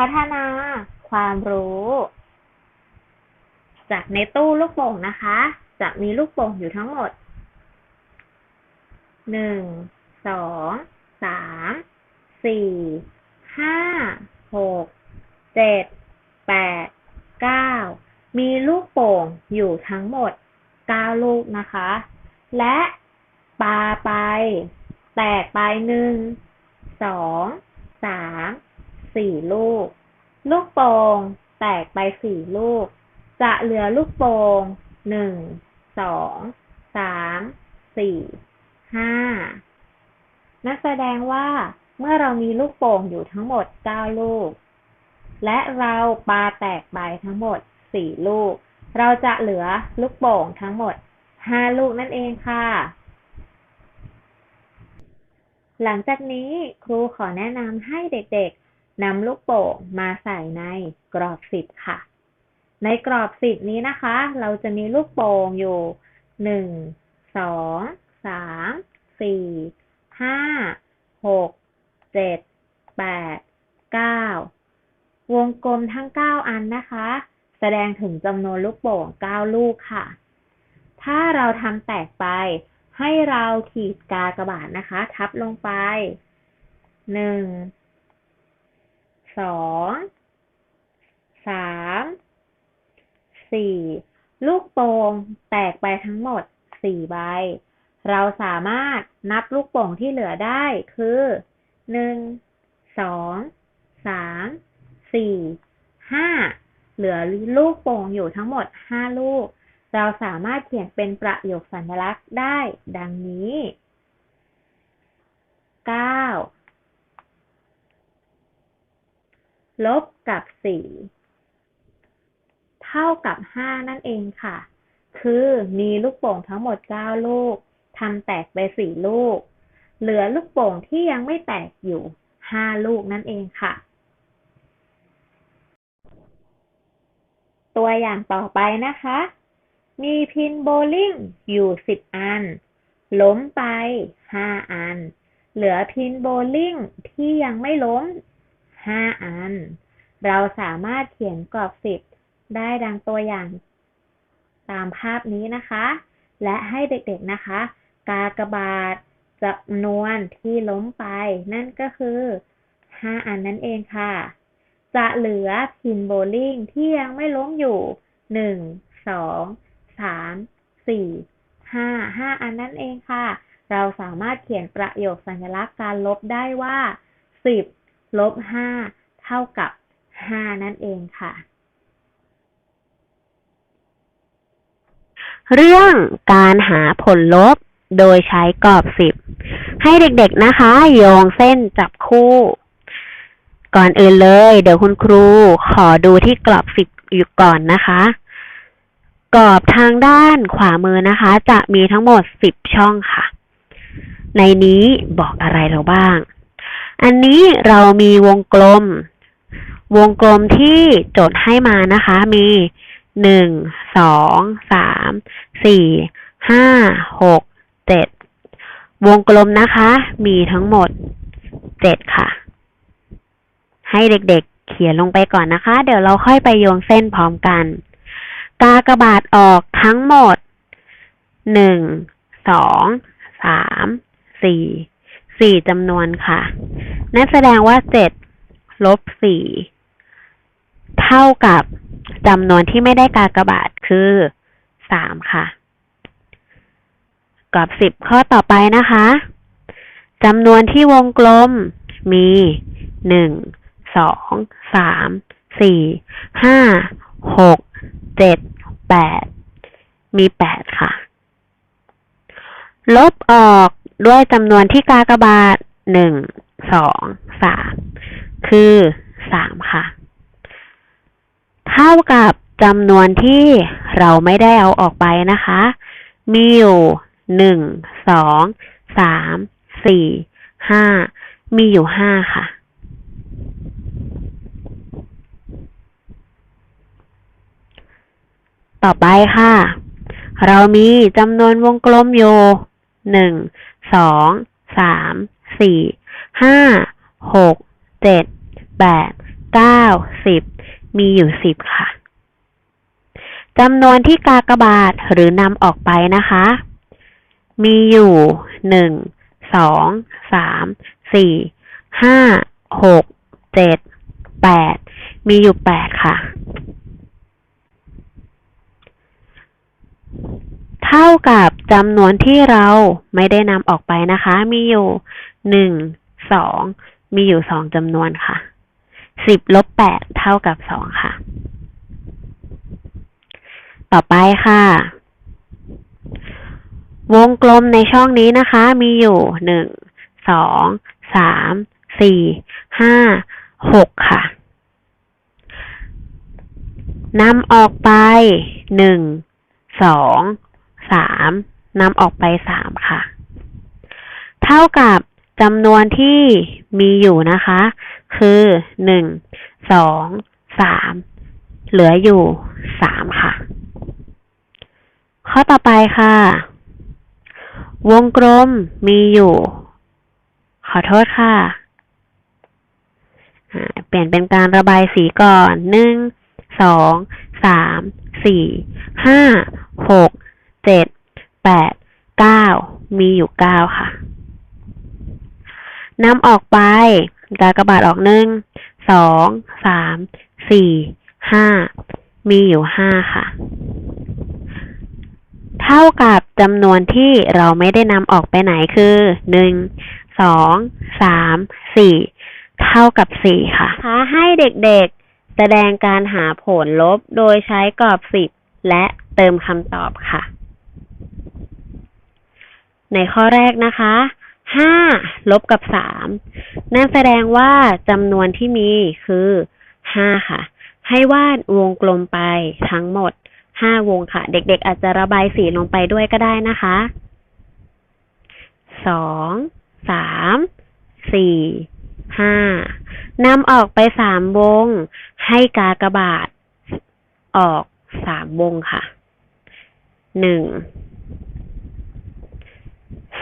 พัฒนาความรู้ จากในตู้ลูกโป่งนะคะ จะมีลูกโป่งอยู่ทั้งหมด หนึ่ง สอง สาม สี่ ห้า หก เจ็ด แปด เก้า มีลูกโป่งอยู่ทั้งหมดเก้าลูกนะคะ และปาไป แตกไปหนึ่ง สอง สาม สี่ลูก ลูกโป่งแตกไปสี่ลูก จะเหลือลูกโป่งหนึ่ง สอง สาม สี่ ห้า นั่นแสดงว่าเมื่อเรามีลูกโป่งอยู่ทั้งหมดเก้าลูก และเราปาแตกไปทั้งหมดสี่ลูก เราจะเหลือลูกโป่งทั้งหมดห้าลูกนั่นเองค่ะ หลังจากนี้ครูขอแนะนำให้เด็กๆ นำลูกโป่งมาใส่ในกรอบสิบค่ะ ในกรอบสิบนี้นะคะ เราจะมีลูกโป่งอยู่หนึ่งสองสามสี่ห้าหกเจ็ดแปดเก้าวงกลมทั้งเก้าอันนะคะ แสดงถึงจำนวนลูกโป่งเก้าลูกค่ะ ถ้าเราทำแตกไป ให้เราขีดกากระบาทนะคะ ทับลงไปหนึ่ง สองสามสี่ลูกโป่งแตกไปทั้งหมดสี่ใบ เราสามารถนับลูกโป่งที่เหลือได้คือหนึ่งสองสามสี่ห้าเหลือลูกโป่งอยู่ทั้งหมดห้าลูก เราสามารถเขียนเป็นประโยคสัญลักษณ์ได้ดังนี้เก้า ลบกับสี่เท่ากับห้านั่นเองค่ะ คือมีลูกโป่งทั้งหมดเก้าลูกทำแตกไปสี่ลูก เหลือลูกโป่งที่ยังไม่แตกอยู่ห้าลูกนั่นเองค่ะ ตัวอย่างต่อไปนะคะ มีพินโบลิ่งอยู่สิบอัน ล้มไปห้าอัน เหลือพินโบลิ่งที่ยังไม่ล้ม ห้าอัน เราสามารถเขียนกรอบสิบได้ดังตัวอย่างตามภาพนี้นะคะ และให้เด็กๆนะคะ กากบาทจำนวนที่ล้มไป นั่นก็คือห้าอันนั่นเองค่ะ จะเหลือพินโบลิ่งที่ยังไม่ล้มอยู่หนึ่งสองสามสี่ห้าห้าอันนั่นเองค่ะ เราสามารถเขียนประโยคสัญลักษณ์การลบได้ว่าสิบ ลบห้าเท่ากับห้านั่นเองค่ะ เรื่องการหาผลลบโดยใช้กรอบสิบให้เด็กๆนะคะ โยงเส้นจับคู่ ก่อนอื่นเลย เดี๋ยวคุณครูขอดูที่กรอบสิบอยู่ก่อนนะคะ กรอบทางด้านขวามือนะคะ จะมีทั้งหมดสิบช่องค่ะ ในนี้บอกอะไรเราบ้าง อันนี้เรามีวงกลม วงกลมที่โจทย์ให้มานะคะ มีหนึ่งสองสามสี่ห้าหกเจ็ดวงกลมนะคะ มีทั้งหมดเจ็ดค่ะ ให้เด็กๆเขียนลงไปก่อนนะคะ เดี๋ยวเราค่อยไปโยงเส้นพร้อมกัน กากบาทออกทั้งหมดหนึ่งสองสามสี่ สี่จำนวนค่ะ นั่นแสดงว่าเจ็ดลบสี่เท่ากับจำนวนที่ไม่ได้กากบาทคือสามค่ะกรอบสิบข้อต่อไปนะคะจำนวนที่วงกลมมีหนึ่งสองสามสี่ห้าหกเจ็ดแปดมีแปดค่ะ ลบออก ด้วยจำนวนที่กากบาทหนึ่งสองสามคือสามค่ะ เท่ากับจำนวนที่เราไม่ได้เอาออกไปนะคะ มีอยู่หนึ่งสองสามสี่ห้ามีอยู่ห้าค่ะ ต่อไปค่ะ เรามีจำนวนวงกลมอยู่หนึ่ง สองสามสี่ห้าหกเจ็ดแปดเก้าสิบมีอยู่สิบค่ะจำนวนที่กากบาทหรือนำออกไปนะคะ มีอยู่หนึ่งสองสามสี่ห้าหกเจ็ดแปดมีอยู่แปดค่ะ เท่ากับจำนวนที่เราไม่ได้นำออกไปนะคะ มีอยู่หนึ่งสองมีอยู่สองจำนวนค่ะสิบลบแปดเท่ากับสองค่ะ ต่อไปค่ะ วงกลมในช่องนี้นะคะ มีอยู่หนึ่งสองสามสี่ห้าหกค่ะนำออกไปหนึ่งสอง สามนำออกไปสามค่ะ เท่ากับจำนวนที่มีอยู่นะคะ คือหนึ่งสองสามเหลืออยู่สามค่ะ ข้อต่อไปค่ะ วงกลมมีอยู่ ขอโทษค่ะ เปลี่ยนเป็นการระบายสีก่อนหนึ่งสองสามสี่ห้าหก เจ็ดแปดเก้ามีอยู่เก้าค่ะนำออกไปกากบาทออกหนึ่งสองสามสี่ห้ามีอยู่ห้าค่ะ เท่ากับจำนวนที่เราไม่ได้นำออกไปไหนคือหนึ่งสองสามสี่เท่ากับสี่ค่ะท้าให้เด็กๆ แสดงการหาผลลบโดยใช้กรอบสิบและเติมคำตอบค่ะ ในข้อแรกนะคะห้าลบกับสามนั่นแสดงว่าจำนวนที่มีคือห้าค่ะ ให้วาดวงกลมไปทั้งหมดห้าวงค่ะ เด็กๆ อาจจะระบายสีลงไปด้วยก็ได้นะคะสองสามสี่ห้านำออกไปสามวง ให้กากบาทออกสามวงค่ะหนึ่ง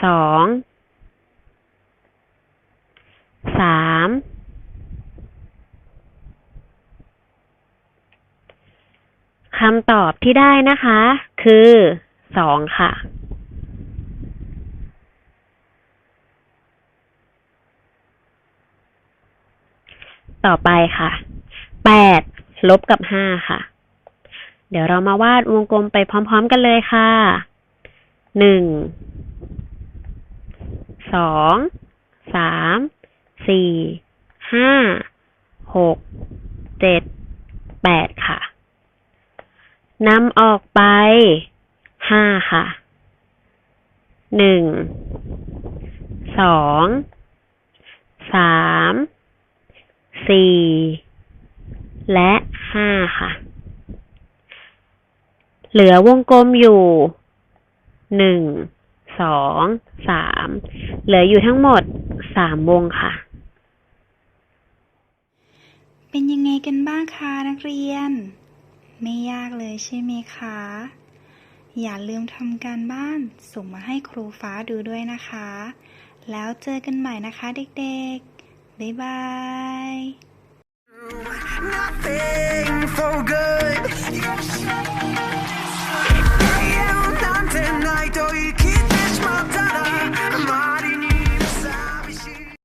สองสามคำตอบที่ได้นะคะ คือสองค่ะ ต่อไปค่ะแปดลบกับห้าค่ะ เดี๋ยวเรามาวาดวงกลมไปพร้อม ๆ กันเลยค่ะหนึ่ง สองสามสี่ห้าหกเจ็ดแปดค่ะนำออกไปห้าค่ะหนึ่งสองสามสี่และห้าค่ะ เหลือวงกลมอยู่หนึ่ง สองสามเหลืออยู่ทั้งหมดสามวงค่ะ เป็นยังไงกันบ้างคะนักเรียน ไม่ยากเลยใช่ไหมคะ อย่าลืมทำการบ้านส่งมาให้ครูฟ้าดูด้วยนะคะ แล้วเจอกันใหม่นะคะเด็กๆ บ๊ายบาย Nothing for good.